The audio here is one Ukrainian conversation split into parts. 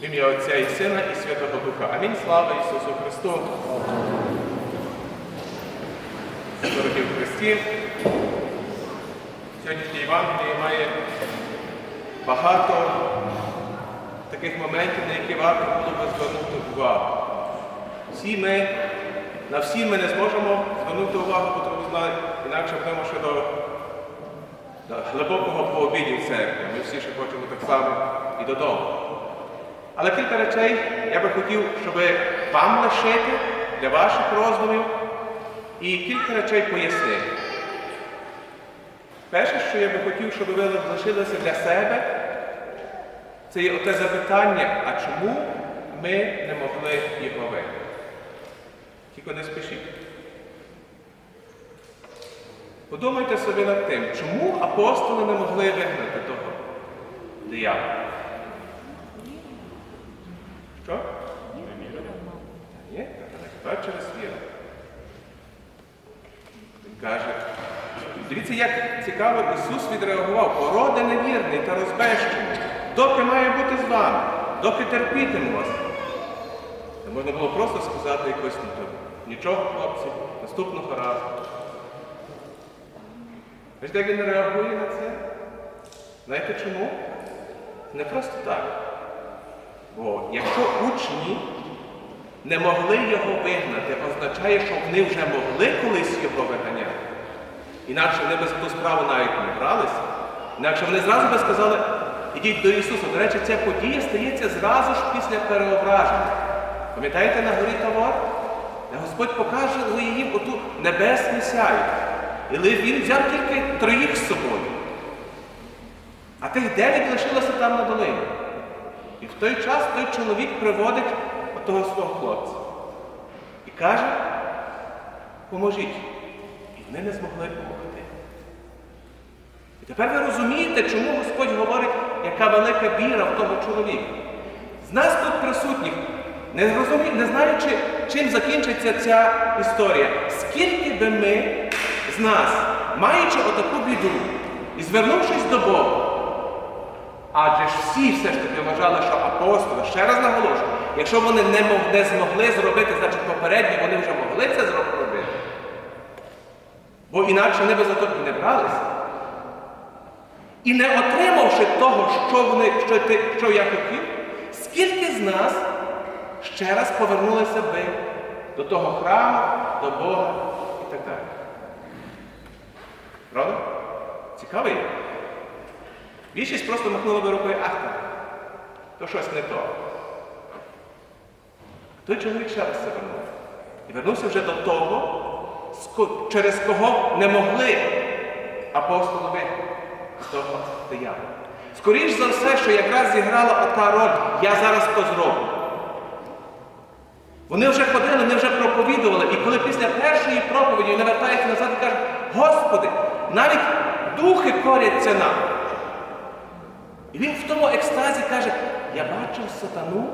В ім'я Отця і Сина, і Святого Духа. Амінь. Слава Ісусу Христу. Дорогі в Христі. Сьогоднішнє Євангеліє має багато таких моментів, на які варто було би звернути увагу. Всі ми, на всі ми не зможемо звернути увагу, бо тому інакше будемо ще до, глибокого пообіді в церкві. Ми всі ще хочемо так само і додому. Але кілька речей я би хотів, щоб вам лишити для ваших роздумів і кілька речей пояснити. Перше, що я би хотів, щоб ви лишилися для себе, це є оте запитання, а чому ми не могли його вигнати? Тільки не спішіть. Подумайте собі над тим, чому апостоли не могли вигнати того диявола? Що? Ні, так через віру. Він каже, дивіться, як цікаво Ісус відреагував, порода невірний та розбещений, доки має бути з вами, доки терпітиму вас. Це можна було просто сказати якось ну, то, нічого, хлопці, наступного разу. Бачите, як він реагує на це? Знаєте чому? Не просто так. Бо якщо учні не могли його вигнати, означає, що вони вже могли колись його виганяти. Інакше вони би за ту справу навіть не бралися. Інакше вони зразу би сказали, ідіть до Ісуса. До речі, ця подія стається зразу ж після переображення. Пам'ятаєте на горі Тавор? Господь покаже їм оту небесну сяю. І він взяв тільки троїх з собою. А тих дев'ять лишилося там на долині. І в той час той чоловік приводить того свого хлопця і каже, поможіть. І вони не змогли допомогти. І тепер ви розумієте, чому Господь говорить, яка велика віра в того чоловіка. З нас тут присутніх, не, розумі... не знаючи, чим закінчиться ця історія, скільки би ми з нас, маючи отаку біду і звернувшись до Бога, Адже ж всі все ж таки вважали, що апостоли, ще раз наголошую, якщо вони не, мог, не змогли зробити, значить попередні вони вже могли це зробити. Бо інакше вони би за то не бралися. І не отримавши того, що вони, що, ти, що я хотів, скільки з нас ще раз повернулися би до того храму, до Бога і так далі. Правда? Цікавий? Більшість просто махнула би рукою, ах то щось не то. Той чоловік ще раз це вернув. І вернувся вже до того, через кого не могли апостоли того диявола. Скоріш за все, що якраз зіграла ота роль, я зараз то зроблю. Вони вже ходили, вони вже проповідували, і коли після першої проповіді вони вертаються назад і кажуть, Господи, навіть духи коряться нам. І він в тому екстазі каже, я бачив сатану,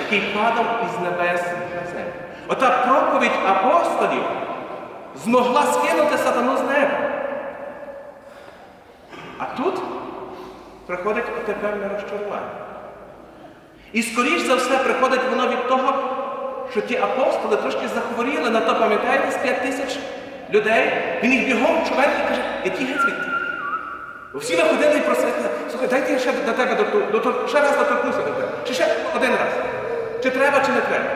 який падав із небес на землю. Ота проповідь апостолів змогла скинути сатану з неба. А тут приходить певне розчарування. І скоріш за все приходить воно від того, що ті апостоли трошки захворіли на то, пам'ятаєте, з п'ять тисяч людей. Він їх бігом човен і каже, які геть звідти. Всі виходили і просили, слухай, дайте я ще до тебе до, ще раз доторкнуся до тебе. Чи ще один раз. Чи треба, чи не треба.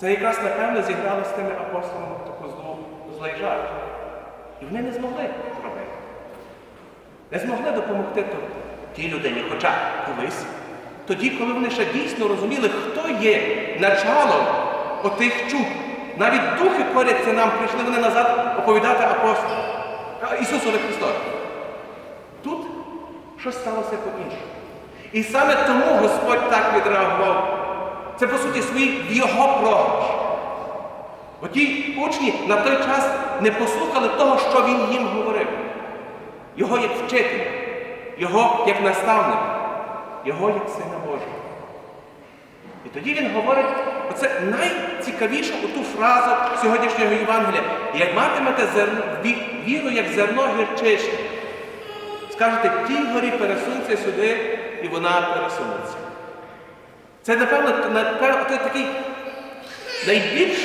Це якраз, напевно, зіграло з тими апостолами таку злу, злий жарт. І вони не змогли зробити. Не змогли допомогти тій людині. Хоча колись, тоді, коли вони ще дійсно розуміли, хто є началом отих чуд. Навіть духи коряться нам, прийшли вони назад оповідати апостолам. Ісусові Христові. Тут щось сталося по-іншому. І саме тому Господь так відреагував. Це, по суті, свій його програш. Бо ті учні на той час не послухали того, що він їм говорив. Його як вчитель, його як наставник, його як сина Божого. І тоді він говорить, оце найцікавішу оту фразу сьогоднішнього Євангелія. Як матимете зерно, віру, як зерно гірчичне. скажете, тій горі пересунься сюди, і вона пересунеться. Це, напевно, напевно це такий найбільш,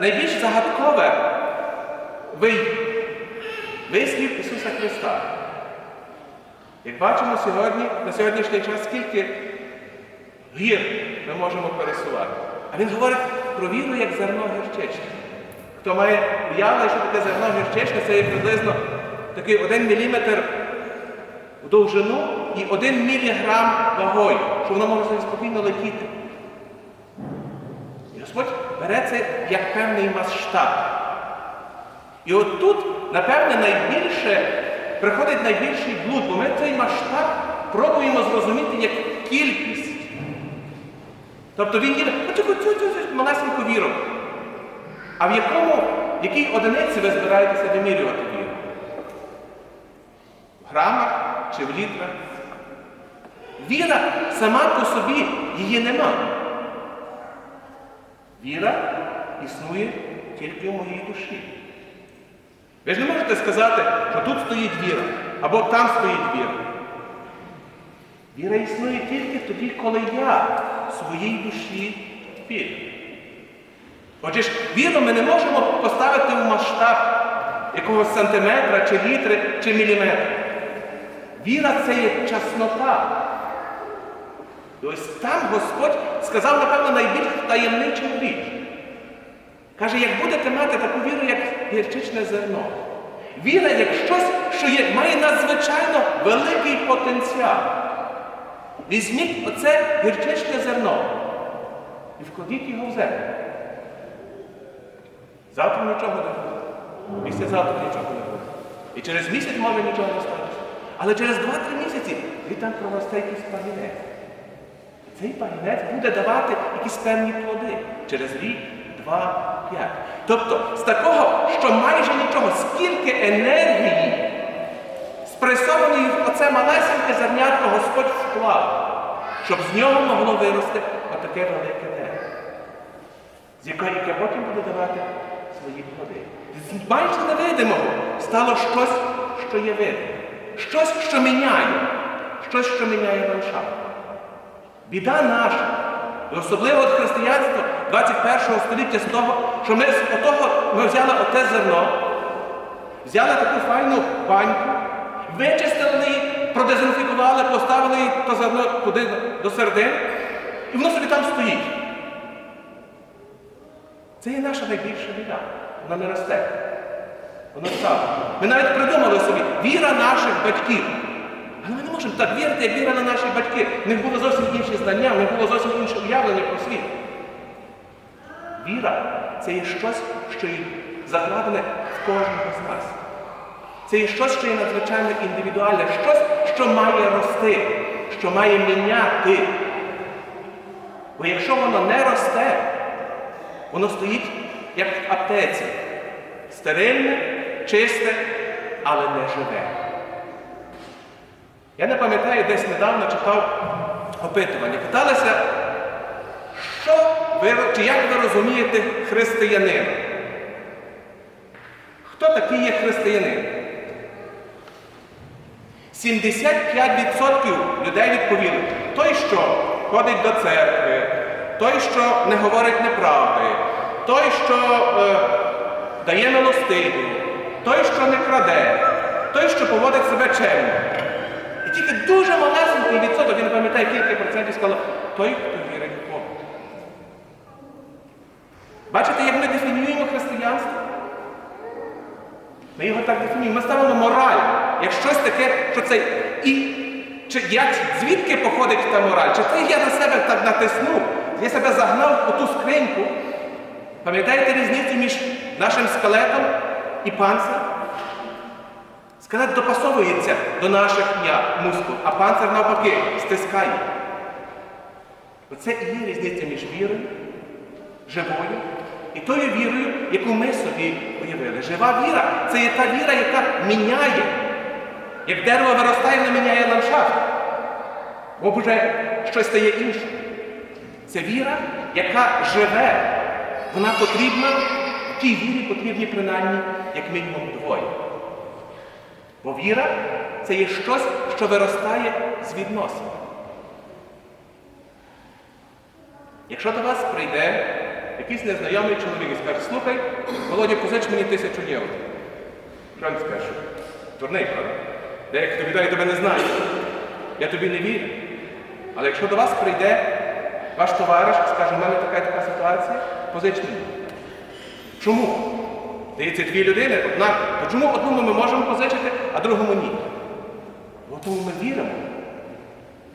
найбільш загадкове вислів Ісуса Христа. Як бачимо сьогодні, на сьогоднішній час, скільки гір ми можемо пересувати. А він говорить про віру як зерно гірчичне. Хто має уявлення, що таке зерно гірчичне, це є приблизно такий один міліметр в довжину і один міліграм вагою, що воно може собі спокійно летіти. І Господь бере це як певний масштаб. І от тут, напевне, найбільше приходить найбільший блуд, бо ми цей масштаб пробуємо зрозуміти як кількість. Тобто він їде, цю малесеньку віру. А в якому, в якій одиниці ви збираєтеся вимірювати віру? В грамах чи в літрах? Віра сама по собі її нема. Віра існує тільки в моїй душі. Ви ж не можете сказати, що тут стоїть віра, або там стоїть віра. Віра існує тільки тоді, коли я своїй душі вірю. Отже ж, віру ми не можемо поставити в масштаб якогось сантиметра, чи літри, чи міліметра. Віра це є чеснота. І ось там Господь сказав, напевно, найбільш таємничу річ. Каже, як будете мати таку віру, як гірчичне зерно. Віра як щось, що є, має надзвичайно великий потенціал. Візьміть оце гірчичне зерно і вкладіть його в землю. Завтра нічого не буде. Післязавтра нічого не буде. І через місяць може нічого не статися. Але через 2-3 місяці ви там проросте якийсь пагінець. І цей пагінець буде давати якісь певні плоди через рік, два, п'ять. Тобто з такого, що майже нічого, скільки енергії спресованої в оце малесеньке зернятко Господь вклав, щоб з нього могло вирости отаке велике дерево, з якої яке потім буде давати свої плоди. Майже невидимого стало щось, що є видиме. Щось, що міняє, щось, що міняє ландшафт. Біда наша, і особливо от християнство 21 століття з того, що ми з отого ми взяли оте зерно, взяли таку файну баньку, вичистили продезінфікували, поставили її то зерно туди до середини, і воно собі там стоїть. Це є наша найбільша біда. Вона не росте. Вона стала. Ми навіть придумали собі віра наших батьків. Але ми не можемо так вірити, як вірили наші батьки. В них було зовсім інші знання, в них було зовсім інше уявлення про світ. Віра це є щось, що є закладене в кожного з нас. Це є щось, що є надзвичайно індивідуальне, щось, що має рости, що має міняти. Бо якщо воно не росте, воно стоїть як в аптеці. Стерильне, чисте, але не живе. Я не пам'ятаю, десь недавно читав опитування. Питалися, що ви, чи як ви розумієте християнина? Хто такий є християнин? 75% людей відповіли, той, що ходить до церкви, той, що не говорить неправди, той, що е, дає милостиню, той, що не краде, той, що поводить себе чемно. І тільки дуже малесенький відсоток, я не пам'ятаю кілька процентів, сказали, той, хто вірить в Бога. Бачите, як ми дефінюємо християнство? Ми його так дефінуємо. Ми ставимо мораль, як щось таке, що це. І чи як, звідки походить та мораль? Чи це я на себе так натиснув, я себе загнав у ту скриньку? Пам'ятаєте різницю між нашим скелетом і панцирем? Скелет допасовується до наших мускул, а панцир навпаки стискає. Оце і є різниця між вірою, живою і тою вірою, яку ми собі уявили. Жива віра це є та віра, яка міняє. Як дерево виростає, не міняє ландшафт. Бо вже щось стає інше. Це віра, яка живе. Вона потрібна, в тій вірі потрібні принаймні, як мінімум, двоє. Бо віра це є щось, що виростає з відносин. Якщо до вас прийде якийсь незнайомий чоловік і скаже, слухай, Володя, позич мені тисячу євро. Що він скаже? Дурний, правда? Деякі тобі дай тебе не знаю. Я тобі не вірю. Але якщо до вас прийде ваш товариш і скаже, у мене така і така ситуація, позич мені. Чому? Здається, дві людини, одна. То чому одному ми можемо позичити, а другому ні? Бо тому ми віримо.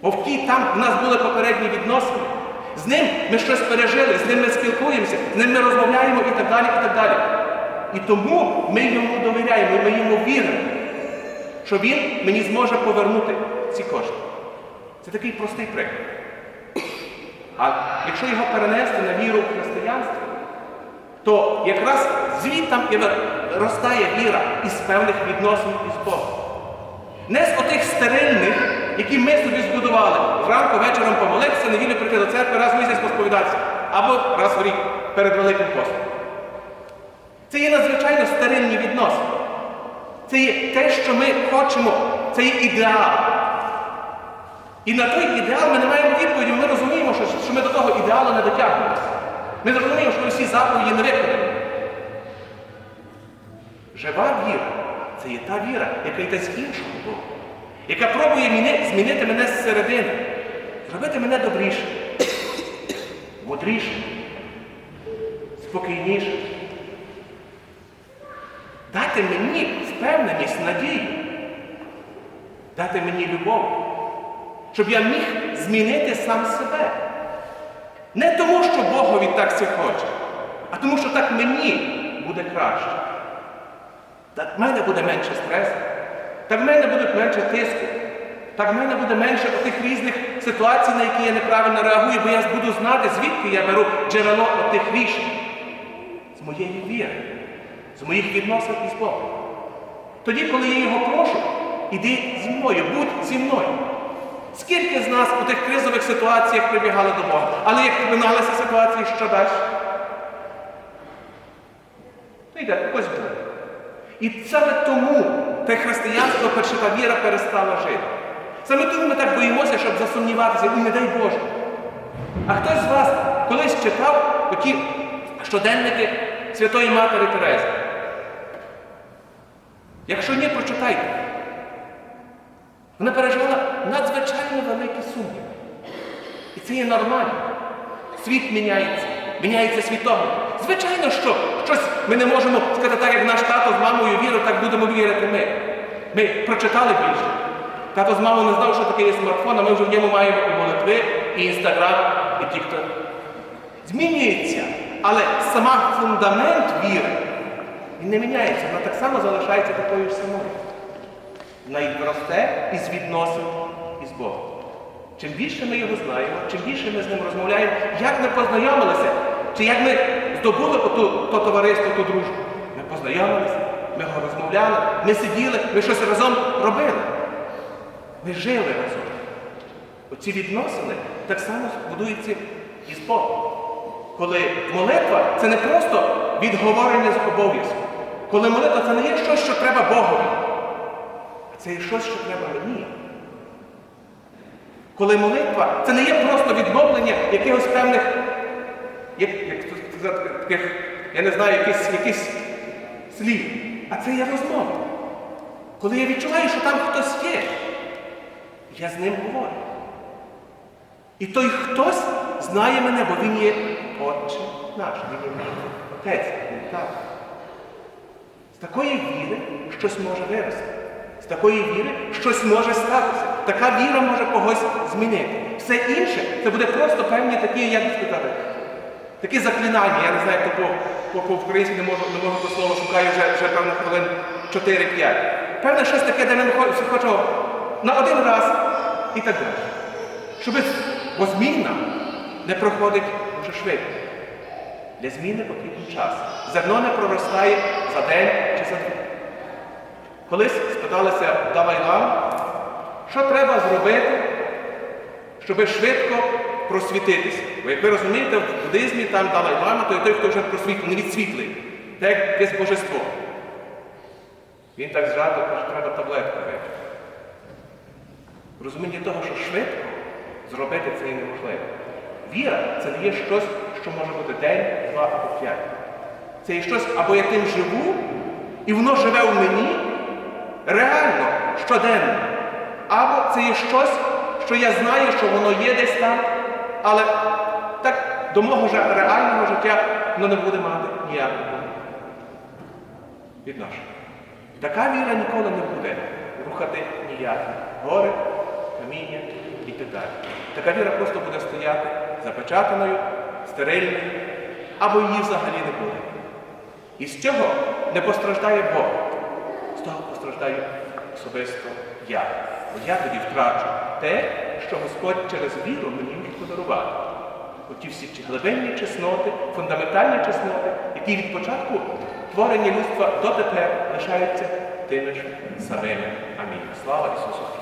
Бо в тій там в нас були попередні відносини. З ним ми щось пережили, з ним ми спілкуємося, з ним ми розмовляємо і так далі, і так далі. І тому ми йому довіряємо, ми йому віримо, що він мені зможе повернути ці кошти. Це такий простий приклад. А якщо його перенести на віру в християнство, то якраз звідтам і ростає віра із певних відносин із Богом. Не з отих стерильних, які ми собі збудували. Зранку вечором помолитися, неділю прийти до церкви, раз в місяць посповідатися. Або раз в рік перед Великим постом. Це є надзвичайно стерильні відносини. Це є те, що ми хочемо, це є ідеал. І на той ідеал ми не маємо відповіді, ми розуміємо, що, ми до того ідеалу не дотягнемося. Ми зрозуміємо, що всі заповіді не виконані. Жива віра це є та віра, яка йде з іншого боку, яка пробує міни- змінити мене зсередини, зробити мене добрішим, мудрішим, спокійнішим. Дати мені впевненість, надію, дати мені любов, щоб я міг змінити сам себе. Не тому, що Богові так це хоче, а тому, що так мені буде краще. Так в мене буде менше стресу, так в мене буде менше тиску, так в мене буде менше тих різних ситуацій, на які я неправильно реагую, бо я буду знати, звідки я беру джерело тих рішень. З моєї віри, з моїх відносин із Богом. Тоді, коли я його прошу, іди зі мною, будь зі мною. Скільки з нас у тих кризових ситуаціях прибігали до Бога? Але як миналися ситуації, що далі? То йде, ось буде. І саме тому те християнство, перша та віра перестала жити. Саме тому ми так боїмося, щоб засумніватися, і не дай Боже. А хтось з вас колись читав такі щоденники Святої Матері Терези? Якщо ні, прочитайте. Вона переживала надзвичайно великі сумніви. І це є нормально. Світ міняється, міняється світогляд. Звичайно, що щось ми не можемо сказати так, як наш тато з мамою вірив, так будемо вірити ми. Ми прочитали більше. Тато з мамою не знав, що таке є смартфон, а ми вже в ньому маємо молитви, і інстаграм, і тікток. Змінюється, але сама фундамент віри він не міняється, вона так само залишається такою ж самою. Вона росте із відносин із Богом. Чим більше ми його знаємо, чим більше ми з ним розмовляємо, як ми познайомилися, чи як ми здобули оту, то товариство, ту дружбу. Ми познайомилися, ми його розмовляли, ми сиділи, ми щось разом робили. Ми жили разом. Оці відносини так само будуються із Богом. Коли молитва це не просто відговорення з обов'язку. Коли молитва це не є щось, що треба Богові. А це є щось, що треба мені. Коли молитва це не є просто відмовлення якихось певних, як, як таких, я не знаю, якісь слів. А це є розмова. Коли я відчуваю, що там хтось є, я з ним говорю. І той хтось знає мене, бо він є Отче наш, він є мій Отець, він так. Такої віри щось може вирости. З такої віри щось може статися. Така віра може когось змінити. Все інше це буде просто певні такі, як сказати, такі заклинання. Я не знаю, хто по, по, по українськи не можу, не можу то слово шукаю вже, вже певно хвилин 4-5. Певне щось таке, де ми хо- хочемо на один раз і так далі. Щоб, бо зміна не проходить дуже швидко. Для зміни потрібен час. Зерно не проростає за день чи за два. Колись спиталися Далай Лама, що треба зробити, щоб швидко просвітитися. Бо як ви розумієте, в буддизмі там Далай Лама, то є той, хто вже просвітлений, не відсвітлий, так як якесь божество. Він так зрадив, каже, треба таблетку випити. Розуміння того, що швидко зробити це є неможливо. Віра це не є щось, що може бути день, два або п'ять. Це є щось, або я тим живу, і воно живе в мені реально, щоденно. Або це є щось, що я знаю, що воно є десь там, але так до мого же реального життя воно не буде мати ніякого відношення. Така віра ніколи не буде рухати ніякі гори, каміння і так далі. Така віра просто буде стояти запечатаною, стерильною, або її взагалі не буде. І з цього не постраждає Бог. З того постраждаю особисто я. Бо я тоді втрачу те, що Господь через віру мені може подарувати. Оті всі ці глибинні чесноти, фундаментальні чесноти, які від початку творення людства дотепер лишаються тими ж самими. Амінь. Слава Ісусу!